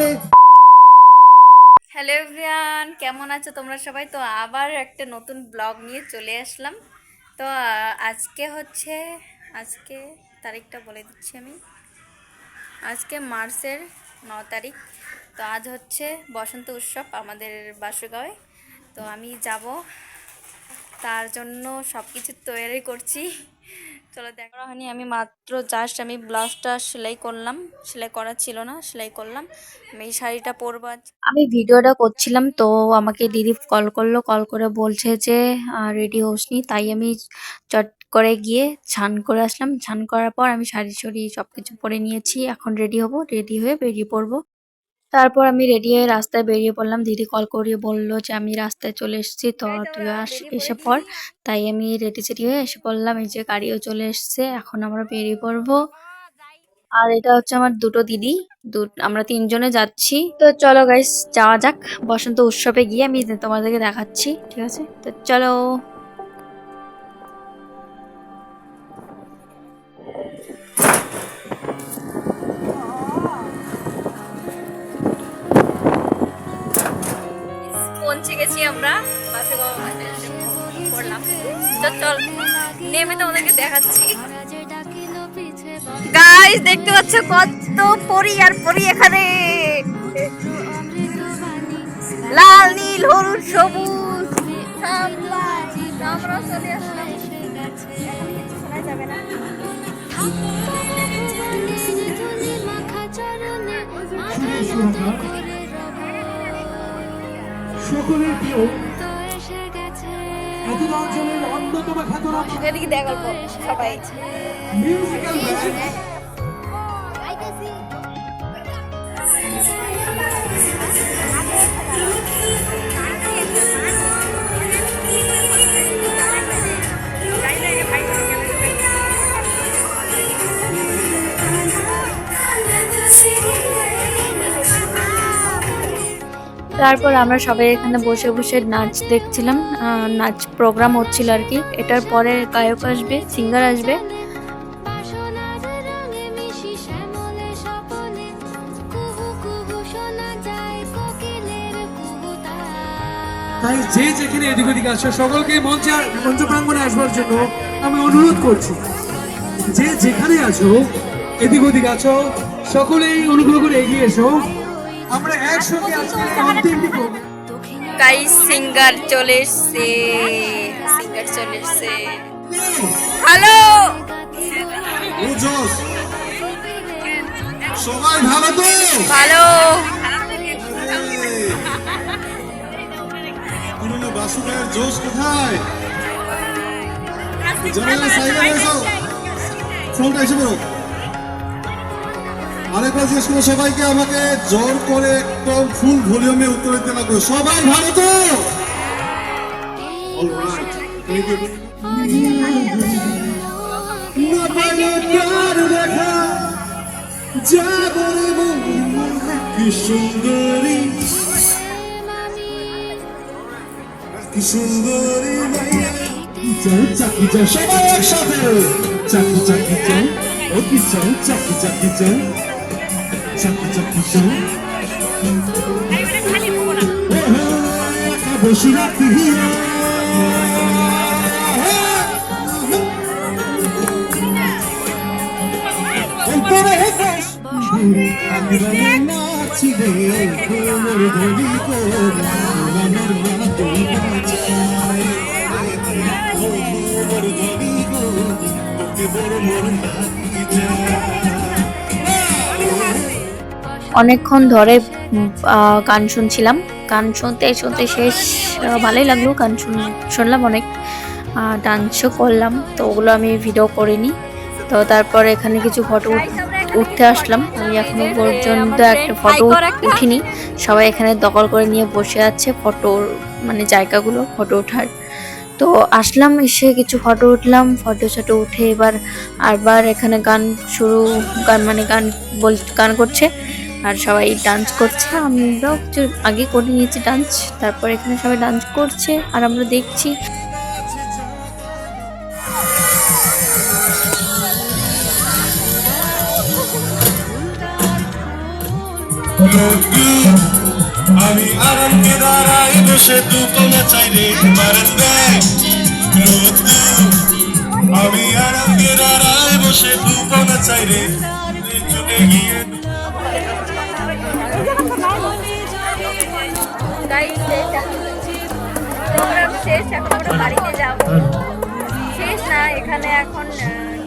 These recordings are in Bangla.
রে হ্যালো এভরিওয়ান কেমন আছো তোমরা সবাই? তো আবার একটা নতুন ব্লগ নিয়ে চলে আসলাম। তো আজকে হচ্ছে, আজকে তারিখটা বলে দিচ্ছি আমি। আজকে মার্চের ন তারিখ, তো আজ হচ্ছে বসন্ত উৎসব আমাদের বাসুগাঁওয়ে। তো আমি যাব, তার জন্য সব কিছু তৈরি করছি। চলো দেখো। হানি আমি মাত্র জাস্ট আমি ব্লাউজটা সেলাই করলাম। সেলাই করা ছিল না, সেলাই করলাম। আমি এই শাড়িটা পরবো আমি ভিডিওটা করছিলাম, তো আমাকে দিদি কল করল কল করে বলছে যে রেডি হোসনি। তাই আমি চট করে গিয়ে ছান করে আসলাম। ছান করার পর আমি শাড়ি শাড়ি সব কিছু পরে নিয়েছি। এখন রেডি হব রেডি হয়ে বেরিয়ে পড়ব। তারপর আমি রেডি হয়ে রাস্তায় বেরিয়ে পড়লাম। দিদি কল করিয়ে বলল যে আমি রাস্তায় চলে এসেছি তো তুই আস এসে পড়। তাই আমি রেডি চেডি হয়ে এসে পড়লাম। এই যে গাড়িও চলে এসেছে এখন আমরা বেরিয়ে পড়ব। আর এটা হচ্ছে আমার দুটো দিদি দু আমরা তিনজনে যাচ্ছি। তো চলো গাইস যাওয়া যাক। বসন্ত উৎসবে গিয়ে আমি তোমাদেরকে দেখাচ্ছি ঠিক আছে? তো চলো। আমরা। বাসে পড়লাম। তো চল নেমে তোমাদেরকে দেখাচ্ছি। গাইস দেখতে পাচ্ছ কত পরি আর পরি এখানে। লাল নীল হলুদ সবুজ। আমরা চলে আসলাম। যাবে না। সকলের প্রিয় এত অঞ্চলের অন্যতম খ্যাতনামা এদিকে দেখ সবাই। মিউজিক্যাল ব্যান্ড তারপর আমরা সবাই এখানে বসে বসে নাচ দেখছিলাম নাচ প্রোগ্রাম হচ্ছিল আর কি। এটার পরে গায়ক আসবে সিঙ্গার আসবে। তাই যে যেখানে এদিক ওদিক আছো সকলকে মঞ্চে মঞ্চ প্রাঙ্গণে আসবার জন্য আমি অনুরোধ করছি। যে যেখানে আছো এদিক ওদিক আছো সকলেই অনুগ্রহ করে এগিয়ে এসো। আমরা একসঙ্গে আজকে এই করব। গাই সিঙ্গার চলে এসছে। সিঙ্গার চলে এসছে। হ্যালো! জোস সবাই ভালো তো? ভালো। পুরনো বাসুদেবের জোশ কোথায়? জানালা সাইডে এসো। ফোনটা এসে পড়ো। আরেকবার জিজ্ঞেস করো সবাইকে আমাকে জোর করে একদম ফুল ভলিউমে উত্তর দিতে লাগবে সবাই ভালো তো? কি সুন্দরী। কি সুন্দরী মাইয়া। যাও চাকি যাও সবাই একসাথে। চাকি চাকি যাও ও কি চাও চাকি চাকি একা বসে রাখি হেফাস আগ্রামে নাচিবে কোমর ধরি আমার মা তুই বাঁচায় কোমর ধরি গো তোকে বড় মোর লাগি যায় অনেকক্ষণ ধরে গান শুনছিলাম। গান শুনতে শুনতে শেষ ভালোই লাগল। গান শুন- শুনলাম অনেক ডান্সও করলাম, তো ওগুলো আমি ভিডিও করিনি। তো তারপর এখানে কিছু ফটো উঠতে আসলাম। আমি এখনও পর্যন্ত একটা ফটো উঠিনি। সবাই এখানে দখল করে নিয়ে বসে আছে ফটো মানে জায়গাগুলো ফটো ওঠার। তো আসলাম, এসে কিছু ফটো উঠলাম। ফটো শটো উঠে এবার, আরবার এখানে গান শুরু, গান মানে গান বল, গান করছে। আর সবাই ডান্স করছে। আমরাও কিছু আগে করে নিয়েছি ডান্স তারপর এখানে সবাই ডান্স করছে আর আমরা দেখছি। আমি আরামকে দাঁড়াই, বসে তু চাইলে আমি আরামকে দাঁড়াই, বসে তু চাইলে গিয়ে গাইস প্রোগ্রাম শেষ এখন আমরা বাড়িতে যাব। শেষ না এখানে এখন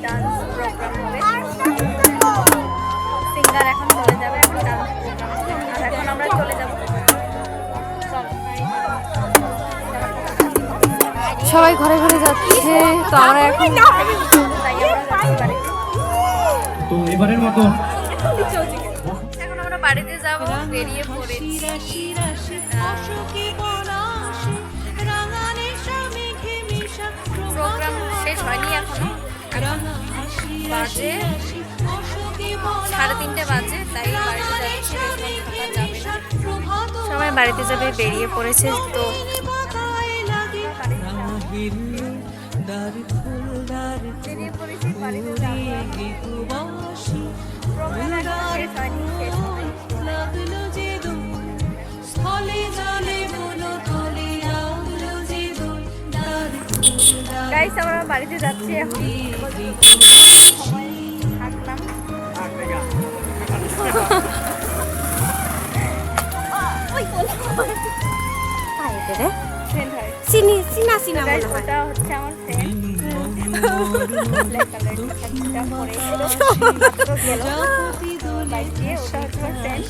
ডান্স প্রোগ্রাম হবে। সিঙ্গার এখন চলে যাবে এখন ডান্স প্রোগ্রাম আর এখন আমরা চলে যাব। সবাই ঘরে ঘরে যাচ্ছে তো আমরা এখন। তো এবারের মতো বাড়িতে যাব, বেরিয়ে পড়েছি। প্রোগ্রাম শেষ হয়নি এখনও। বাজে সাড়ে তিনটে বাজে, তাই সবাই বাড়িতে যাবে, বেরিয়ে পড়েছে, তো এখনও শেষ হয়নি শেষ হবে গাইস আমরা বাড়িতে যাচ্ছি এখন। সময় থাকলাম। ফ্রেন্ড হয়। চিনি চিনা চিনা মনে হয়। ওটা হচ্ছে আমার ফ্রেন্ড ব্ল্যাক কালার শার্টটা পরে বাইক দিয়ে ওটা হচ্ছে আমার ফ্রেন্ড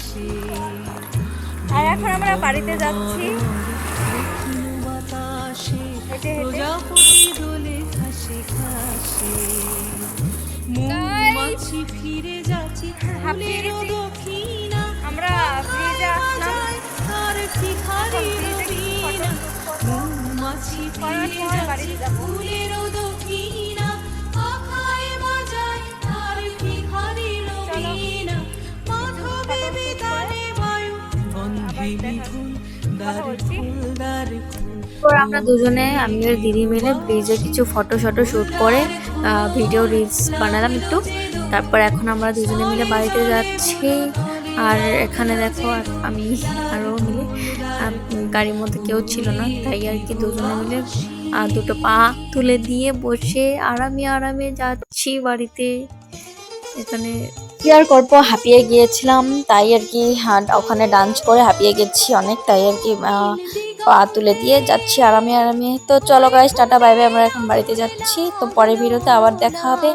আর এখন আমরা বাড়িতে যাচ্ছি। হেঁটে হেঁটে। আমরা ব্রিজে আসলাম। বাড়িতে যাব আমরা দুজনে আমি আর দিদি মিলে ব্রিজে কিছু ফটো শটো শ্যুট করে ভিডিও রিলস বানালাম একটু। তারপর এখন আমরা দুজনে মিলে বাড়িতে যাচ্ছি। আর এখানে দেখো আর আমি আরও মিলে গাড়ির মধ্যে কেউ ছিল না তাই আর কি দুজনে মিলে আহ, দুটো পা তুলে দিয়ে বসে আরামে আরামে যাচ্ছি বাড়িতে। এখানে কি আর করব? হাঁপিয়ে গিয়েছিলাম তাই আর কি ওখানে ডান্স করে হাঁপিয়ে গেছি অনেক তাই আর কি পা তুলে দিয়ে যাচ্ছি আরামে আরামে। তো চলো গাইস টাটা বাই বাই আমরা এখন বাড়িতে যাচ্ছি। তো পরের ভিডিওতে আবার দেখা হবে।